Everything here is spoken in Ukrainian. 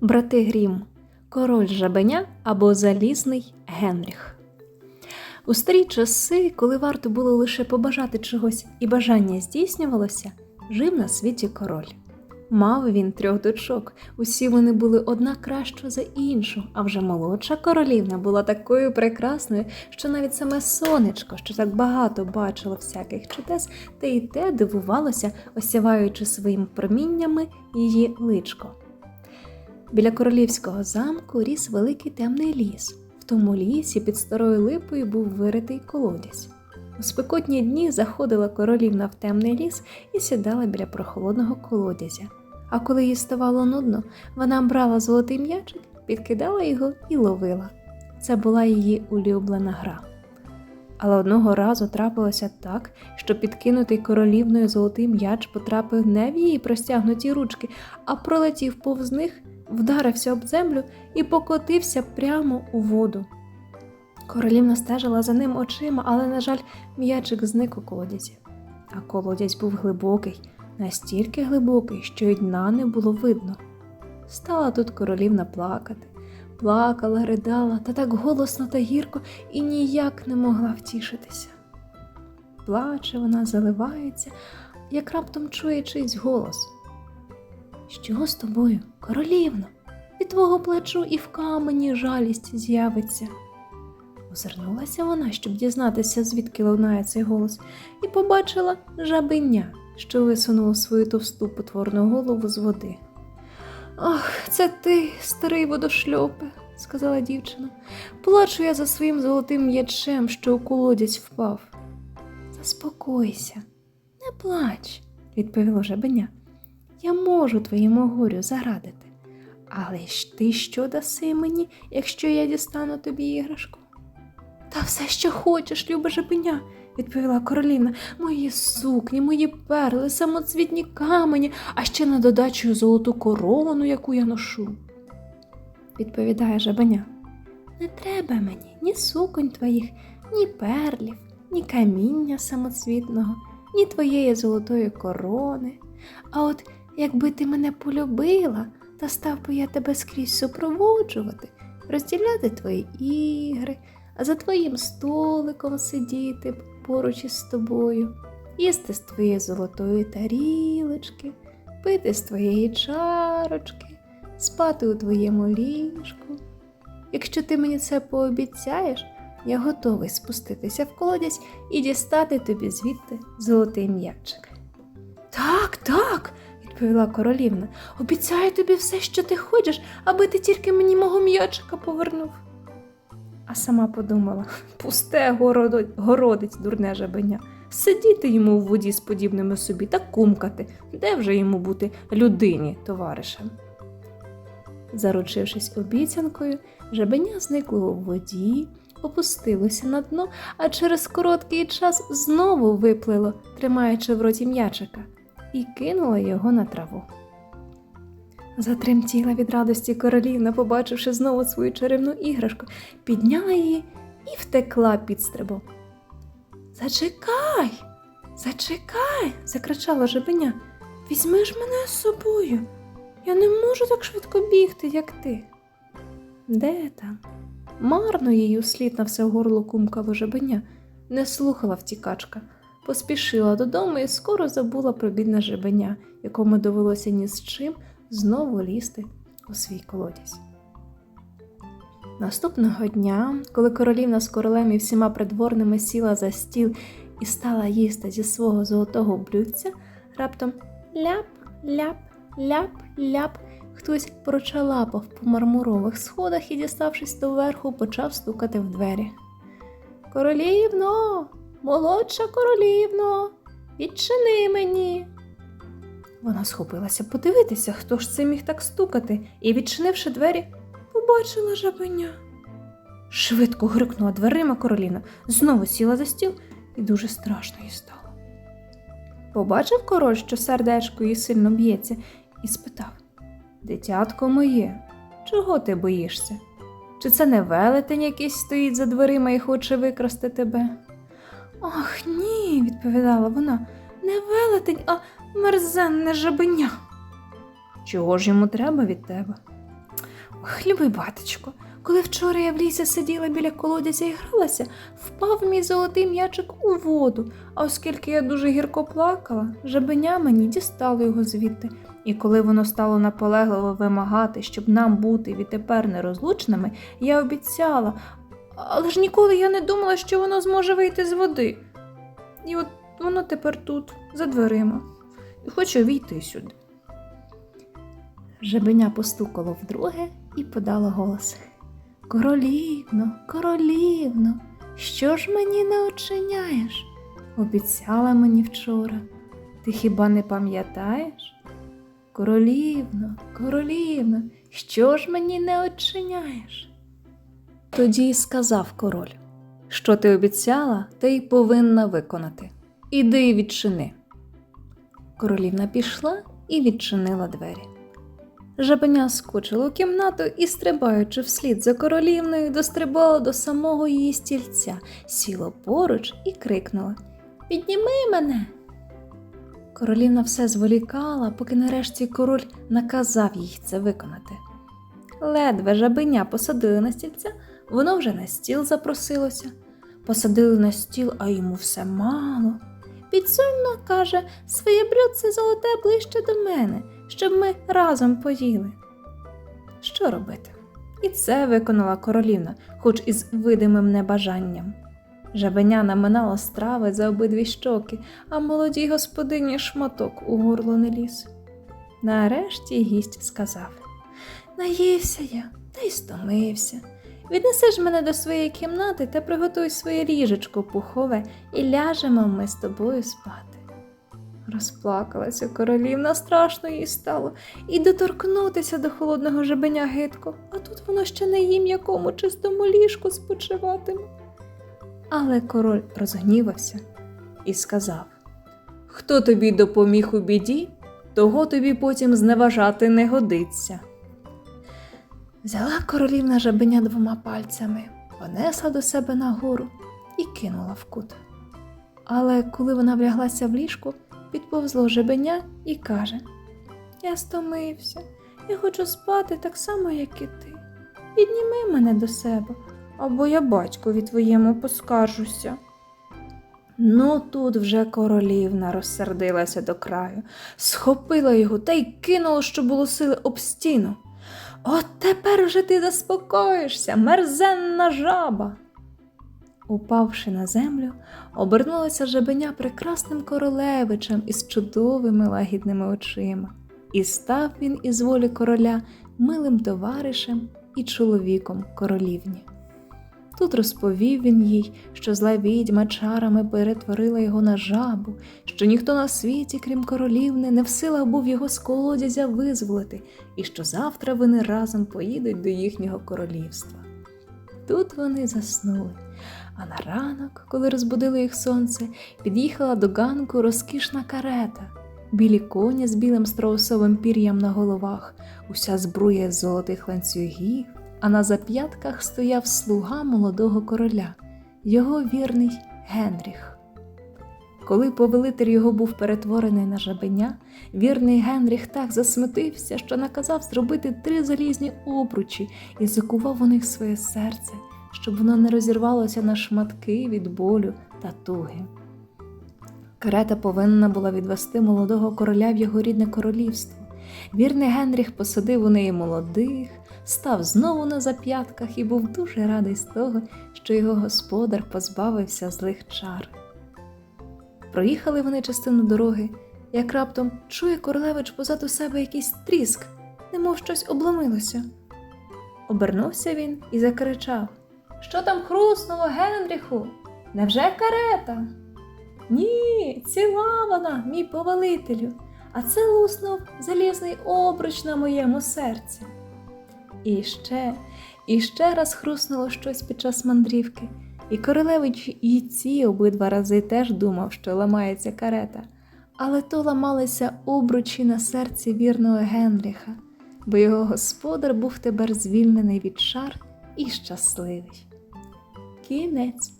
Брати Грім, Король Жабеня або Залізний Генріх. У старі часи, коли варто було лише побажати чогось і бажання здійснювалося, жив на світі король. Мав він трьох дочок, усі вони були одна краща за іншу, а вже молодша королівна була такою прекрасною, що навіть саме сонечко, що так багато бачило всяких чудес, те й те дивувалося, осяваючи своїм проміннями її личко. Біля королівського замку ріс великий темний ліс. В тому лісі під старою липою був виритий колодязь. У спекотні дні заходила королівна в темний ліс і сідала біля прохолодного колодязя. А коли їй ставало нудно, вона брала золотий м'ячик, підкидала його і ловила. Це була її улюблена гра. Але одного разу трапилося так, що підкинутий королівною золотий м'яч потрапив не в її простягнуті ручки, а пролетів повз них, вдарився об землю і покотився прямо у воду. Королівна стежила за ним очима, але, на жаль, м'ячик зник у колодязі. А колодязь був глибокий, настільки глибокий, що й дна не було видно. Стала тут королівна плакати, плакала, ридала, та так голосно та гірко і ніяк не могла втішитися. Плаче вона, заливається, як раптом чує чийсь голос. Що з тобою, королівно? Від твого плечу і в камені жалість з'явиться. Озирнулася вона, щоб дізнатися, звідки лунає цей голос, і побачила жабеня, що висунуло свою товсту потворну голову з води. Ах, це ти, старий водошльопе, сказала дівчина. Плачу я за своїм золотим м'ячем, що у колодязь впав. Заспокойся, не плач, відповіло жабеня. Я можу твоєму горю зарадити. Але ж ти що даси мені, якщо я дістану тобі іграшку? Та все, що хочеш, люба жабеня, відповіла королівна. Мої сукні, мої перли, самоцвітні камені, а ще на додачу золоту корону, яку я ношу. Відповідає жабеня. Не треба мені ні суконь твоїх, ні перлів, ні каміння самоцвітного, ні твоєї золотої корони. А от якби ти мене полюбила, та став би я тебе скрізь супроводжувати, розділяти твої ігри, а за твоїм столиком сидіти поруч із тобою, їсти з твоєї золотої тарілочки, пити з твоєї чарочки, спати у твоєму ліжку. Якщо ти мені це пообіцяєш, я готовий спуститися в колодязь і дістати тобі звідти золотий м'ячик. Так, так, відповіла королівна. Обіцяю тобі все, що ти хочеш, аби ти тільки мені мого м'ячика повернув. А сама подумала пусте городо- городець, дурне жабеня. Сидіти йому в воді з подібними собі та кумкати, де вже йому бути людині товаришем. Заручившись обіцянкою, жабеня зникло у воді, опустилося на дно, а через короткий час знову виплило, тримаючи в роті м'ячика, і кинуло його на траву. Затремтіла від радості королівна, побачивши знову свою чарівну іграшку, підняла її і втекла під стрибом. Зачекай, зачекай, закричала жабеня. Візьми ж мене з собою. Я не можу так швидко бігти, як ти. Де там? Марно їй услід на все горло кумкало жабеня, не слухала втікачка, поспішила додому і скоро забула про бідне жабеня, якому довелося ні з чим знову лізти у свій колодязь. Наступного дня, коли королівна з королем і всіма придворними сіла за стіл і стала їсти зі свого золотого блюдця, раптом ляп, ляп, ляп, ляп, хтось прочалапав по мармурових сходах і, діставшись до верху, почав стукати в двері. Королівно, молодша королівно, відчини мені. Вона схопилася подивитися, хто ж це міг так стукати, і, відчинивши двері, побачила жабеня. Швидко грикнула дверима короліна, знову сіла за стіл і дуже страшно їй стало. Побачив король, що сердечко її сильно б'ється, і спитав Дитятко моє, чого ти боїшся? Чи це не велетень якийсь стоїть за дверима і хоче викрасти тебе? Ах, ні, відповідала вона, не велетень, а мерзенне жабеня. Чого ж йому треба від тебе? Ох, любий батечко, коли вчора я в лісі сиділа біля колодязя і гралася, впав мій золотий м'ячик у воду, а оскільки я дуже гірко плакала, жабеня мені дістало його звідти, і коли воно стало наполегливо вимагати, щоб нам бути відтепер нерозлучними, я обіцяла, але ж ніколи я не думала, що воно зможе вийти з води. І от воно тепер тут, за дверима, і хоче війти сюди. Жабеня постукало вдруге і подало голос. Королівно, королівно, що ж мені не очиняєш? Обіцяла мені вчора. Ти хіба не пам'ятаєш? Королівно, королівно, що ж мені не очиняєш? Тоді сказав король, що ти обіцяла, ти й повинна виконати. Іди і відчини. Королівна пішла і відчинила двері. Жабеня скочила у кімнату і, стрибаючи вслід за королівною, дострибала до самого її стільця, сіла поруч і крикнула Підніми мене. Королівна все зволікала, поки нарешті король наказав їй це виконати. Ледве жабеня посадили на стільця, воно вже на стіл запросилося. Посадили на стіл, а йому все мало. Підсуньно, каже, своє блюдце золоте ближче до мене, щоб ми разом поїли. Що робити? І це виконала королівна, хоч із видимим небажанням. Жабеня наминала страви за обидві щоки, а молодій господині шматок у горло не ліз. Нарешті гість сказав Наївся я, та й стомився. Віднеси ж мене до своєї кімнати та приготуй своє ліжечко пухове і ляжемо ми з тобою спати. Розплакалася королівна, страшно їй стало, і доторкнутися до холодного жабеня гидко, а тут воно ще не їм якому чистому ліжку спочиватиме. Але король розгнівався і сказав Хто тобі допоміг у біді, того тобі потім зневажати не годиться. Взяла королівна жабеня двома пальцями, понесла до себе нагору і кинула в кут. Але коли вона вляглася в ліжку, підповзло жабеня і каже Я стомився, я хочу спати так само, як і ти. Підніми мене до себе, або я батькові твоєму поскаржуся. Ну, тут вже королівна розсердилася до краю, схопила його та й кинула, що було сили об стіну. От тепер уже ти заспокоїшся, мерзенна жаба. Упавши на землю, обернулася жабеня прекрасним королевичем із чудовими лагідними очима, і став він із волі короля милим товаришем і чоловіком королівні. Тут розповів він їй, що зла відьма чарами перетворила його на жабу, що ніхто на світі, крім королівни, не в силах був його з колодязя визволити, і що завтра вони разом поїдуть до їхнього королівства. Тут вони заснули, а на ранок, коли розбудило їх сонце, під'їхала до ганку розкішна карета, білі коні з білим страусовим пір'ям на головах, уся збруя золотих ланцюгів а на зап'ятках стояв слуга молодого короля, його вірний Генріх. Коли повелитель його був перетворений на жабеня, вірний Генріх так засмутився, що наказав зробити три залізні обручі і закував у них своє серце, щоб воно не розірвалося на шматки від болю та туги. Карета повинна була відвести молодого короля в його рідне королівство. Вірний Генріх посадив у неї молодих, став знову на зап'ятках і був дуже радий з того, що його господар позбавився злих чар. Проїхали вони частину дороги, як раптом чує королевич позаду себе якийсь тріск, немов щось обломилося. Обернувся він і закричав Що там хруснуло, Генріху? Невже карета? Ні, ціла вона, мій повелителю, а це луснув залізний обруч на моєму серці. І ще, і ще раз хруснуло щось під час мандрівки, і королевич і ці обидва рази теж думав, що ламається карета, але то ламалися обручі на серці вірного Генріха, бо його господар був тепер звільнений від шар і щасливий. Кінець.